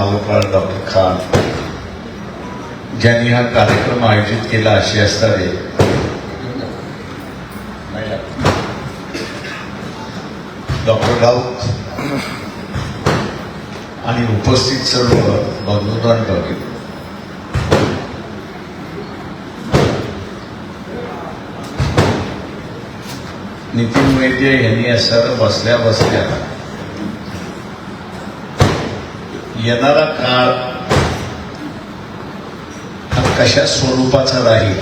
मालकपाल doctor Khan. ज्यांनी हा कार्यक्रम आयोजित केला असे असतावे डॉक्टर राऊत आणि उपस्थित सर्व बंधुदान नितीन वैद्य यांनी असं बसल्या बसल्या येणारा काळ हा कशा स्वरूपाचा राहील?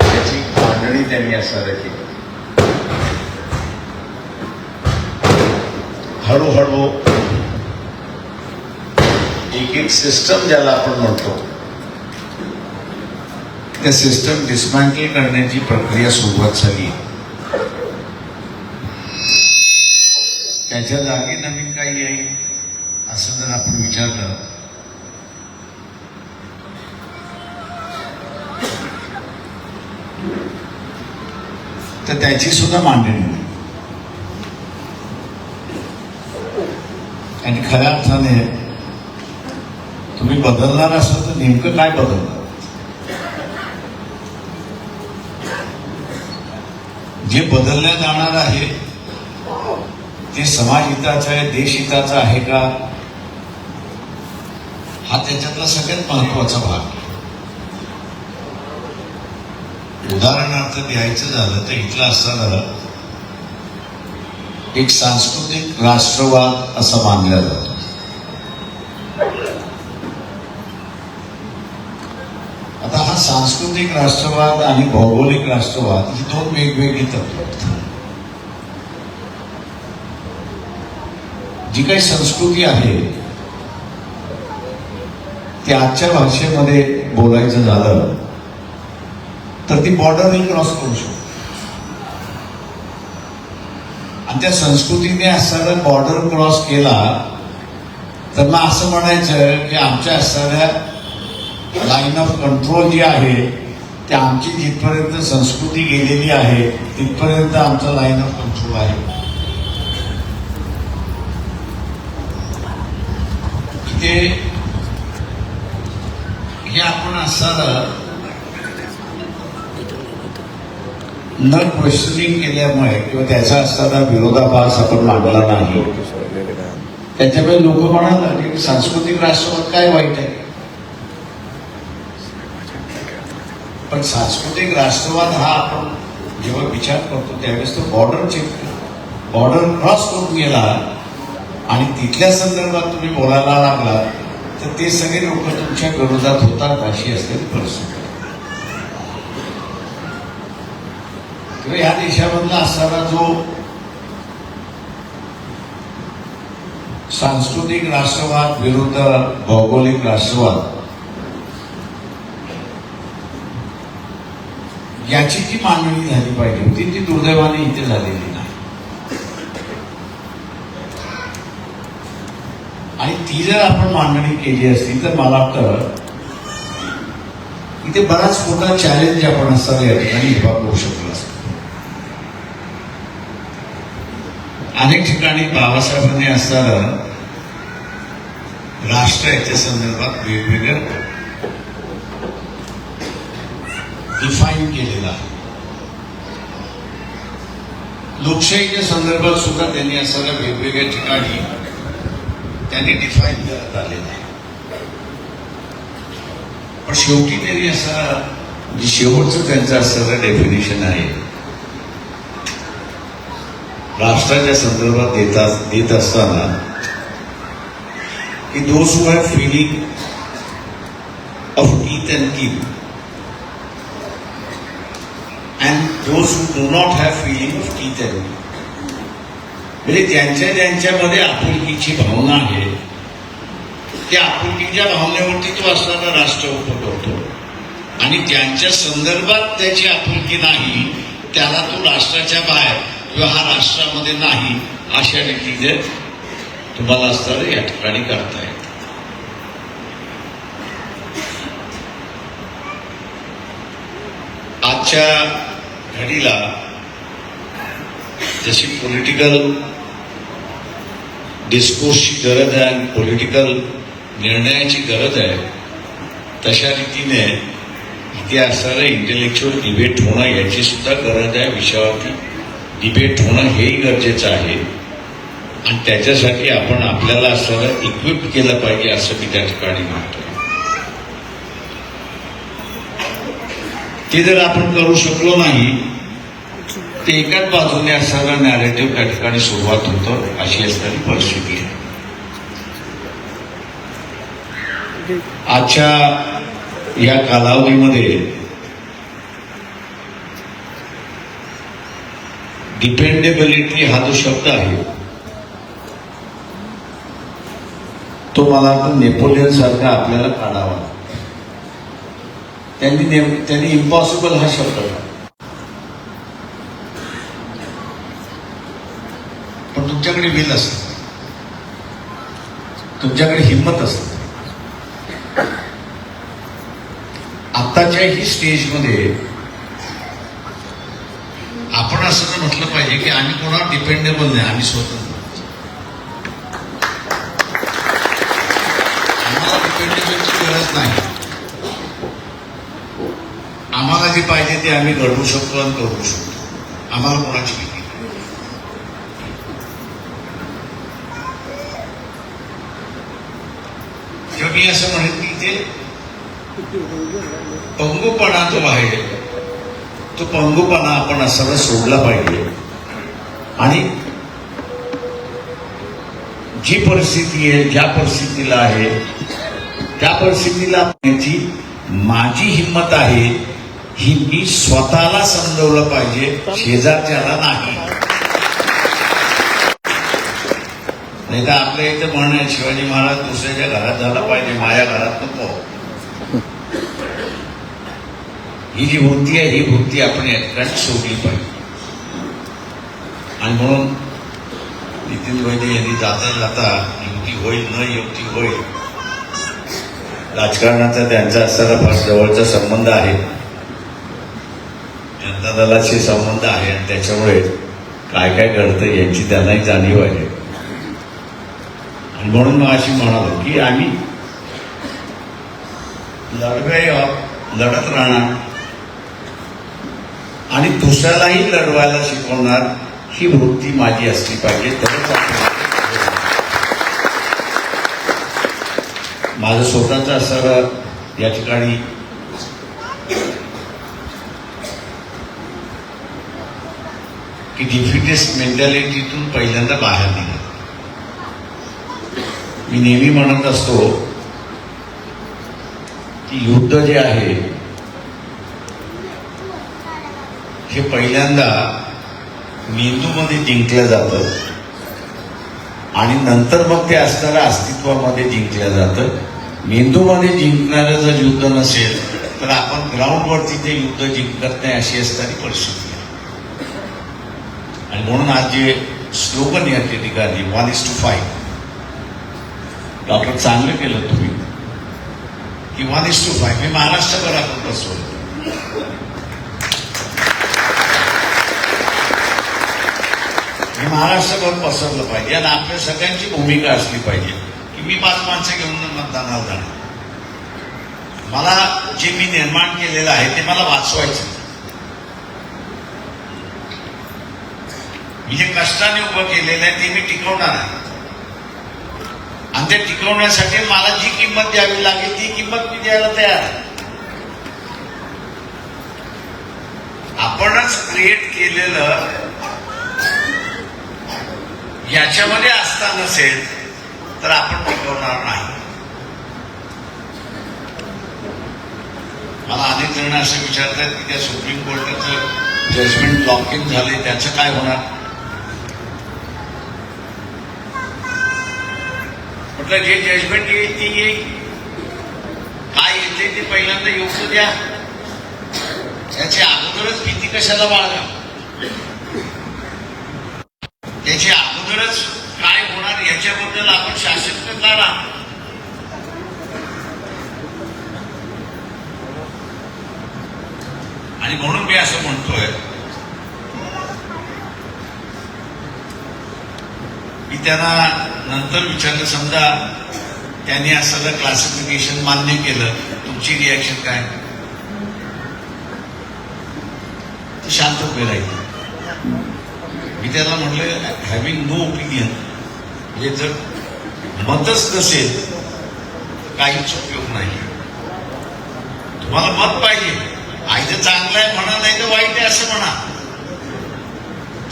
त्याची मांडणी त्यांनी असणार केली हळूहळू एक एक सिस्टम ज्याला आपण म्हणतो त्या सिस्टम डिस्मॅन्टल करण्याची प्रक्रिया सुरुवात झाली. त्याच्या जागी नवीन काही येईल असं जर आपण विचारलं. तर त्याची सुद्धा मांडणी नाही. आणि खऱ्या अर्थाने तुम्ही बदलणार असाल तर नेमकं काय बदलणार? जे बदलल्या जाणार आहे ते समाजहिताचं आहे देशहिताचं आहे का? हा त्याच्यातला सगळ्यात महत्त्वाचा भाग. उदाहरणार्थ द्यायचं झालं तर इथलं असताना एक सांस्कृतिक राष्ट्रवाद असं मानला जातो. आता हा सांस्कृतिक राष्ट्रवाद आणि भौगोलिक राष्ट्रवाद ही दोन वेगवेगळी तत्व जी काही संस्कृती आहे ती आजच्या भाषेमध्ये बोलायचं झालं तर ती बॉर्डरही क्रॉस करू शकतो. आणि त्या संस्कृतीने असणारा बॉर्डर क्रॉस केला तर मग असं म्हणायचं की आमच्या असणाऱ्या लाईन ऑफ कंट्रोल जी आहे ती आमची जिथपर्यंत संस्कृती गेलेली आहे तिथपर्यंत आमचा लाईन ऑफ कंट्रोल आहे. हे आपण असताना न क्वेश्चनिंग केल्यामुळे किंवा त्याचा असताना विरोधाभास आपण मांडला नाही. त्याच्यामुळे लोक म्हणाला की सांस्कृतिक राष्ट्रवाद काय वाईट आहे? पण सांस्कृतिक राष्ट्रवाद हा आपण जेव्हा विचार करतो त्यावेळेस तो बॉर्डर चेक बॉर्डर क्रॉस करून गेला. आणि तिथल्या संदर्भात तुम्ही बोलायला लागला तर ते सगळे लोक तुमच्या विरोधात होतात अशी असलेली परिस्थिती. किंवा या देशामधला असणारा जो सांस्कृतिक राष्ट्रवाद विरुद्ध भौगोलिक राष्ट्रवाद याची जी मांडणी झाली पाहिजे होती ती दुर्दैवाने इथे झालेली नाही आणि ती जर आपण मांडणी केली असती तर मला वाटतं इथे बराच मोठा चॅलेंज आपण असताना या ठिकाणी उभा करू शकलो असतो. अनेक ठिकाणी बाबासाहेबांनी असताना राष्ट्र याच्या संदर्भात वेगवेगळं डिफाईन केलेला आहे. लोकशाहीच्या संदर्भात सुद्धा त्यांनी असणाऱ्या वेगवेगळ्या ठिकाणी त्यांनी डिफाईन करत आलेलं आहे. पण शेवटी त्यांनी असा जे शेवटचं त्यांचं असणारं डेफिनेशन आहे. राष्ट्राच्या संदर्भात देता देत असताना की those who have filling of teeth and kill and those who do not have filling of teeth and kill म्हणजे ज्यांच्या ज्यांच्यामध्ये आपुलकीची भावना आहे त्या आपुलकीच्या भावनेवरती तो असणारा राष्ट्र उपटवतो. आणि ज्यांच्या संदर्भात त्याची आपुलकी नाही त्याला तो राष्ट्राच्या बाहेर किंवा हा राष्ट्रामध्ये नाही अशा रीतीचे तुम्हाला असणारं या ठिकाणी करता येत. आजच्या घडीला जशी पॉलिटिकल डिस्कोर्सची गरज आहे आणि पॉलिटिकल निर्णयाची गरज आहे तशा रीतीने इथे असणारं इंटेलेक्च्युअल डिबेट होणं याची सुद्धा गरज आहे. विषयावरती डिबेट होणं हेही गरजेचं आहे. आणि त्याच्यासाठी आपण आपल्याला असं इक्विप केलं पाहिजे असं मी त्या ठिकाणी म्हणतो ते जर आपण करू शकलो नाही ते एकाच बाजूने असणारा नॅरेटिव्ह त्या ठिकाणी सुरुवात होतं अशी असणारी परिस्थिती आहे. आजच्या या कालावधीमध्ये डिपेंडेबिलिटी हा जो शब्द आहे तो मला आपण नेपोलियन सारखा आपल्याला काढावा. त्यांनी नेम- त्यांनी इम्पॉसिबल हा शब्द काढला पण तुमच्याकडे विल असत. तुमच्याकडे हिंमत असते. आत्ताच्या ही स्टेजमध्ये आपण असं तर म्हटलं पाहिजे की आम्ही कोणावर डिपेंडेबल नाही आम्ही स्वतंत्र. आम्हाला डिपेंडेबलची गरज नाही. आम्हाला जे पाहिजे ते आम्ही घडवू शकतो आणि करू शकतो. आम्हाला कोणाची भीती नाही. किंवा मी असं म्हणेन की इथे पंगुपणा जो आहे. तो पंगुपणा आपण असायला सोडला पाहिजे. आणि जी परिस्थिती आहे ज्या परिस्थितीला आहे त्या परिस्थितीला याची माझी हिंमत आहे ही मी स्वतःला समजवलं पाहिजे शेजारच्याला नाही. नाही तर आपल्या इथं म्हणणं शिवाजी महाराज दुसऱ्याच्या घरात झाला पाहिजे माझ्या घरात नको. ही जी वृत्ती आहे ही वृत्ती आपण यात सोडली पाहिजे. आणि म्हणून नितीन वैद्य यांनी जाता जाता युती होईल न युती होईल राजकारणाचा त्यांचा असणारा फार जवळचा संबंध आहे. जनता दलाशी संबंध आहे आणि त्याच्यामुळे काय काय घडतं याची त्यांनाही जाणीव आहे. आणि म्हणून मग अशी म्हणालो की आम्ही लढवे लढत राहणार. आणि दुसऱ्यालाही लढवायला शिकवणार ही वृत्ती माझी असली पाहिजे तरच माझं स्वतःचं असं या ठिकाणी की डिफिटेस्ट मेंटॅलिटीतून पहिल्यांदा बाहेर निघाल. मी नेहमी म्हणत असतो की युद्ध जे आहे हे पहिल्यांदा मेंदूमध्ये जिंकलं जातं आणि नंतर मग ते असणाऱ्या अस्तित्वामध्ये जिंकलं जातं. मेंदूमध्ये जिंकणारं जर युद्ध नसेल तर आपण ग्राउंडवरती ते युद्ध जिंकत नाही अशी असणारी परिस्थिती आणि म्हणून आज जे स्लोगन या ठिकाणी one is to five doctor चांगलं केलं तुम्ही. की वन इज टू फाईव्ह मी महाराष्ट्रभर आपण बसवलं. हे महाराष्ट्रभर पसरलं पाहिजे. आणि आपल्या सगळ्यांची भूमिका असली पाहिजे की मी पाच माणसं घेऊन मतदानाला जाणार. मला जे मी निर्माण केलेलं आहे ते मला वाचवायचं मी जे कष्टाने उभं केलेलं आहे ते मी टिकवणार आहे. आणि ते टिकवण्यासाठी मला जी किंमत द्यावी लागेल ती किंमत मी द्यायला तयार आहे. आपणच क्रिएट केलेलं याच्यामध्ये असता नसेल तर आपण टिकवणार नाही. मला अनेक जण असं विचारतात की त्या सुप्रीम कोर्टाचं जजमेंट लॉक इन झाले त्याचं काय होणार? म्हटलं जे जजमेंट येईल ती येईल. काय येते ते पहिल्यांदा येऊ द्या. त्याची अगोदरच भीती कशाला बाळगा त्याची याच्याबद्दल आणि म्हणून मी असं म्हणतोय मी त्यांना नंतर विचारलं समजा त्यांनी असं क्लासिफिकेशन मान्य केलं तुमची रिॲक्शन काय? ते शांत उभे राहील. मी त्याला म्हटलं हॅव्हिंग नो ओपिनियन म्हणजे जर मतच नसेल तर काहीच उपयोग नाही. तुम्हाला मत पाहिजे. आयचं चांगलं आहे म्हणा नाही तर वाईट आहे असं म्हणा.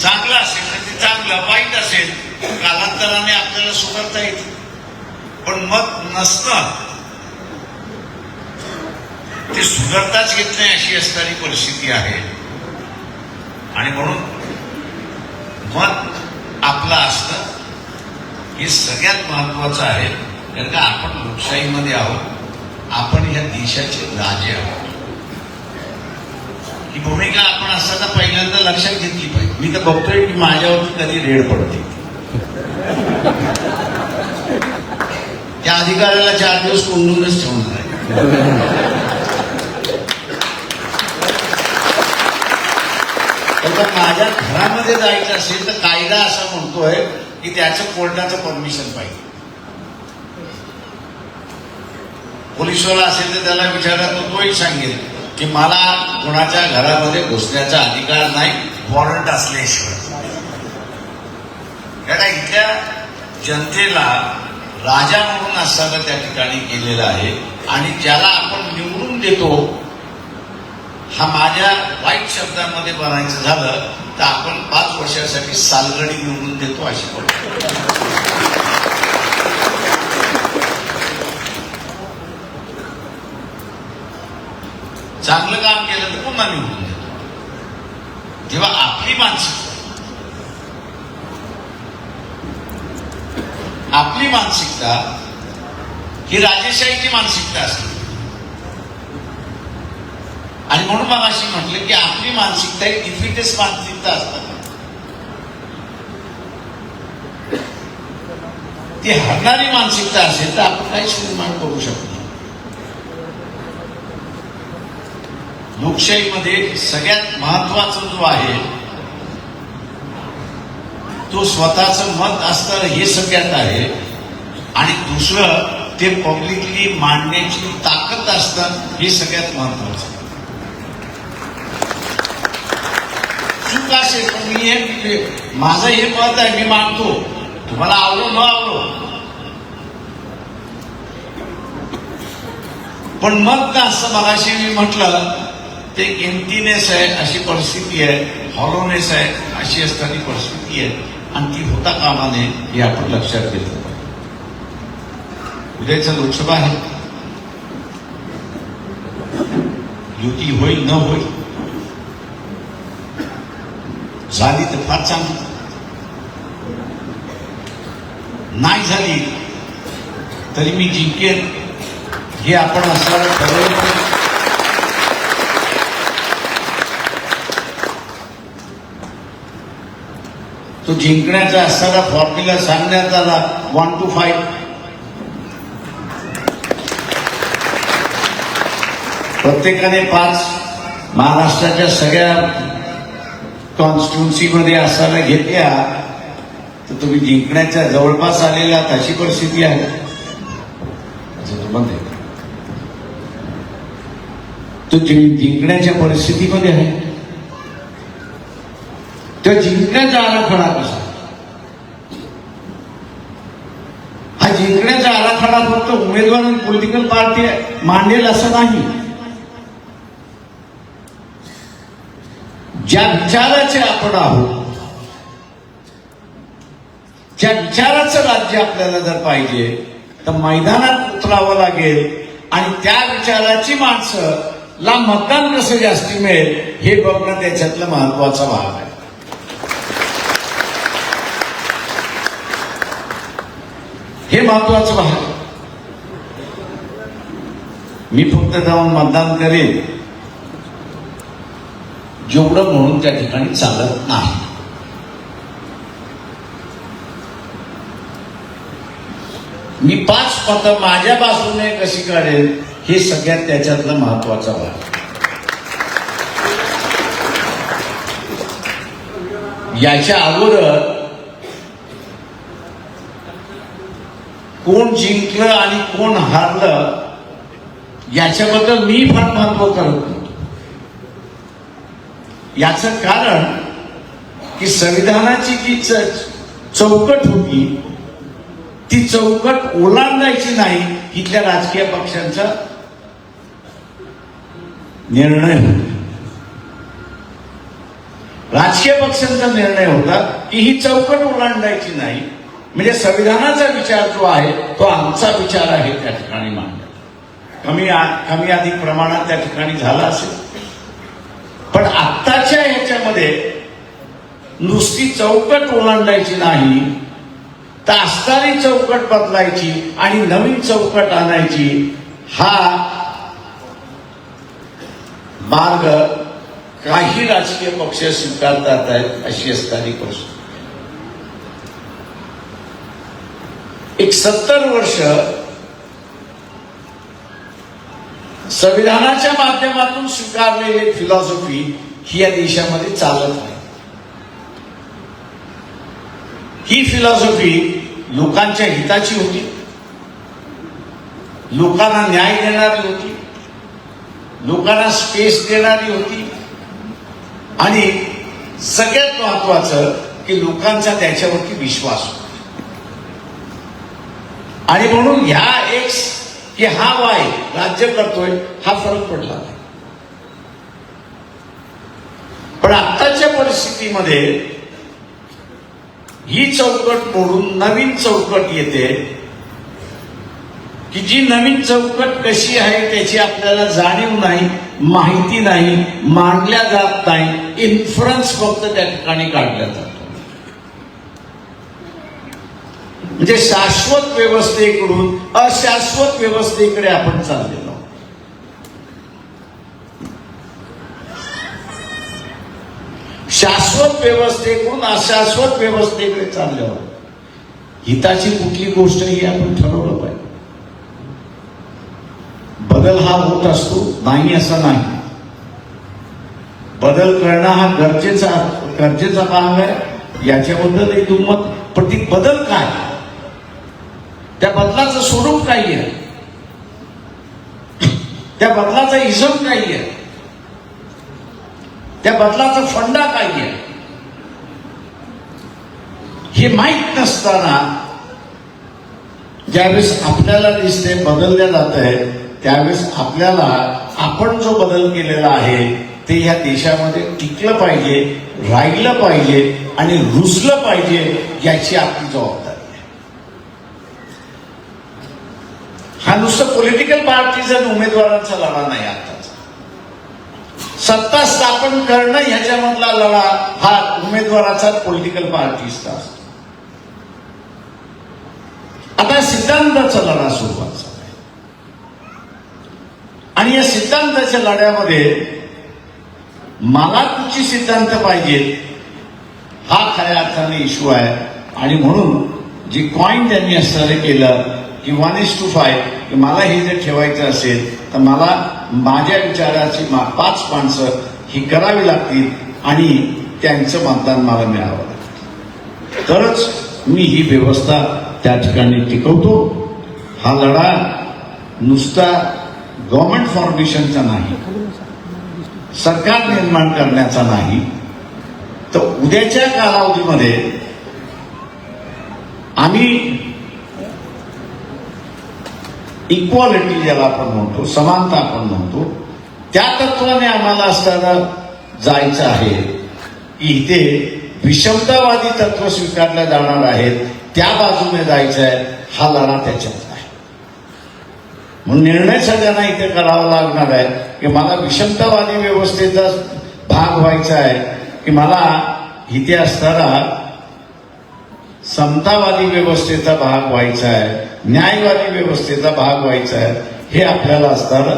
चांगलं असेल तर ते चांगलं वाईट असेल कालांतराने आपल्याला सुधारता येत. पण मत नसणं ते सुधारताच घेत नाही अशी असणारी परिस्थिती आहे. आणि म्हणून मत आपलं असणं हे सगळ्यात महत्वाचं आहे कारण का आपण लोकशाहीमध्ये आहोत आपण या देशाचे राजे आहोत. ही भूमिका आपण असताना पहिल्यांदा लक्षात घेतली पाहिजे. मी तर बघतोय की माझ्यावरती कधी रेड पडते. त्या अधिकाऱ्याला चार दिवस कोंडूनच ठेवणार आहे तर माझ्या घरामध्ये जायचं असेल तर कायदा असा म्हणतोय की त्याचं कोर्टाचं परमिशन पाहिजे. पोलिसवाला असेल तर त्याला विचारला तर तोही सांगेल की मला कोणाच्या घरामध्ये घुसण्याचा अधिकार नाही वॉरंट असल्याशिवाय. कारण इथल्या जनतेला राजा म्हणून असताना त्या ठिकाणी केलेलं आहे आणि ज्याला आपण निवडून देतो हा माझ्या वाईट शब्दांमध्ये बनायचं झालं तर आपण पाच वर्षासाठी सालगडी निवडून देतो अशी चांगलं काम केलं तर पुन्हा निवडून देतो. जेव्हा आपली मानसिकता आपली मानसिकता ही राजेशाहीची मानसिकता असते. आणि म्हणून मग अशी म्हटलं की आपली मानसिकता ही डिफिटेस मानसिकता असतात. ती हरणारी मानसिकता असेल तर आपण काहीच निर्माण करू शकतो लोकशाहीमध्ये सगळ्यात महत्त्वाचा जो आहे तो स्वतःचं मत असतं हे सगळ्यात आहे. आणि दुसरं ते पब्लिकली मांडण्याची ताकद असतं हे सगळ्यात महत्वाचं चूक पण मी हे माझं हे मत आहे मी मानतो. तुम्हाला आवडो न आवडो. पण मत असं मगाशी मी म्हटलं ते एम्प्टीनेस आहे अशी परिस्थिती आहे हॉलोनेस आहे अशी असताना परिस्थिती आहे आणि ती होता कामा नये हे आपण लक्षात घेतलं उद्याचं लोकसभा आहे. युती होईल न होईल झाली तर फार चांगली. नाही झाली तरी मी जिंकेन. हे आपण असं ठरवलं तो जिंकण्याचा असणारा फॉर्म्युला सांगण्यात आला वन टू फाईव्ह प्रत्येकाने पाच महाराष्ट्राच्या सगळ्या कॉन्स्टिट्युन्सीमध्ये असताना घेतल्या तर तुम्ही जिंकण्याच्या जवळपास आलेल्या अशी परिस्थिती आहे असं तो म्हणते तो जिंकण्याच्या परिस्थितीमध्ये आहे. त्या जिंकण्याचा आराखडा कसा? हा जिंकण्याचा आराखडा फक्त उमेदवार आणि पॉलिटिकल पार्टी मांडेल असं नाही. ज्या विचाराचे आपण आहोत ज्या विचाराचं राज्य आपल्याला जर पाहिजे तर मैदानात उतरावं लागेल आणि त्या विचाराची माणसं ला मतदान कसं जास्ती मिळेल हे बघणं त्याच्यातलं महत्त्वाचा भाग आहे. हे महत्वाचं भाग मी फक्त जाऊन मतदान करेन. जेवढं म्हणून त्या ठिकाणी चालत नाही. मी पाच मतं माझ्या बाजूने कशी काढेल हे सगळ्यात त्याच्यातलं महत्त्वाचा भाग याच्या अगोदर कोण जिंकलं आणि कोण हारलं याच्याबद्दल मी फार महत्त्व करत याचं कारण की संविधानाची जी च- चौकट होती ती चौकट ओलांडायची नाही इथल्या राजकीय पक्षांचा निर्णय होता. राजकीय पक्षांचा निर्णय होता की ही चौकट ओलांडायची नाही. म्हणजे संविधानाचा विचार जो आहे तो आमचा विचार आहे त्या ठिकाणी मांडला. कमी कमी अधिक प्रमाणात त्या ठिकाणी झाला असेल. ह्याच्यामध्ये नुसती चौकट ओलांडायची नाही तर असणारी चौकट बदलायची आणि नवीन चौकट आणायची हा मार्ग काही राजकीय पक्ष स्वीकारतात आहेत अशी असणारी गोष्ट एक सत्तर वर्ष संविधानाच्या माध्यमातून स्वीकारलेली फिलॉसॉफी ही या देशामध्ये चालत आहे ही फिलॉसॉफी लोकांच्या हिताची होती. लोकांना न्याय देणारी होती. लोकांना स्पेस देणारी होती. आणि सगळ्यात महत्वाचं की लोकांचा त्याच्यावरती विश्वास होता. आणि म्हणून ह्या एक्स की हा वाय राज्य करतोय हा फरक पडला नाही. पण आत्ताच्या परिस्थितीमध्ये ही चौकट मोडून नवीन चौकट येते. की जी नवीन चौकट कशी आहे त्याची आपल्याला जाणीव नाही माहिती नाही मांडल्या जात नाही इन्फ्लुअन्स फक्त त्या ठिकाणी काढल्या जातो म्हणजे शाश्वत व्यवस्थेकडून अशाश्वत व्यवस्थेकडे आपण चाललेलो आहोत. शाश्वत व्यवस्थेकडून अशाश्वत व्यवस्थेकडे चालल्यावर हिताची कुठली गोष्ट ही आपण ठरवलं पाहिजे. बदल हा होत असतो नाही असा नाही. बदल करणं हा गरजेचा गरजेचा भाग आहे याच्याबद्दलही दुमत पण ती बदल काय? त्या बदलाचं स्वरूप काय आहे? त्या बदलाचा इजम काय आहे? त्या बदलाचा फंडा काय आहे हे माहीत नसताना ज्यावेळेस आपल्याला दिसते बदलल्या जात आहे त्यावेळेस आपल्याला आपण जो बदल केलेला आहे ते ह्या देशामध्ये टिकलं पाहिजे राहिलं पाहिजे आणि रुजलं पाहिजे याची आपली जबाबदारी आहे. हा नुसतं पॉलिटिकल पार्टीचा उमेदवारांचा लढा नाही आता सत्ता स्थापन करणं ह्याच्यामधला लढा हा उमेदवाराचा पॉलिटिकल पार्टीचा असतो. आता सिद्धांताचा लढा सुरुवात झाला. आणि या सिद्धांताच्या लढ्यामध्ये मला तुझी सिद्धांत पाहिजेत हा खऱ्या अर्थाने इश्यू आहे. आणि म्हणून जे कॉईन त्यांनी असणारे केलं की वन इज टू फाय की मला हे जर ठेवायचं असेल तर मला माझ्या विचाराची मा- पाच माणसं ही करावी लागतील आणि त्यांचं मतदान मला मिळावं लागतं. तरच मी ही व्यवस्था त्या ठिकाणी टिकवतो. हा लढा नुसता गव्हर्मेंट फॉर्मेशनचा नाही सरकार निर्माण करण्याचा नाही. तर उद्याच्या कालावधीमध्ये आम्ही इक्वालिटी ज्याला आपण म्हणतो समानता आपण म्हणतो त्या तत्वाने आम्हाला असताना जायचं आहे. इथे विषमतावादी तत्व स्वीकारल्या जाणार आहेत त्या बाजूने जायचं आहे हा लढा त्याच्यात आहे. म्हणून निर्णय सगळ्यांना इथे करावा लागणार आहे की मला विषमतावादी व्यवस्थेचा भाग व्हायचा आहे की मला इथे असताना समतावादी व्यवस्थेचा भाग व्हायचा आहे न्यायवादी व्यवस्थेचा भाग व्हायचा आहे हे आपल्याला असताना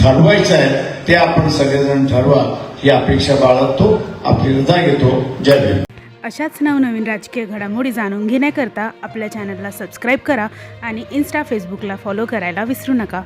ठरवायचं आहे ते आपण सगळेजण ठरवा ही अपेक्षा बाळगतो आपली रजा घेतो. जय भीम. अशाच नवनवीन राजकीय घडामोडी जाणून घेण्याकरता आपल्या चॅनलला सबस्क्राईब करा आणि इन्स्टा फेसबुकला फॉलो करायला विसरू नका.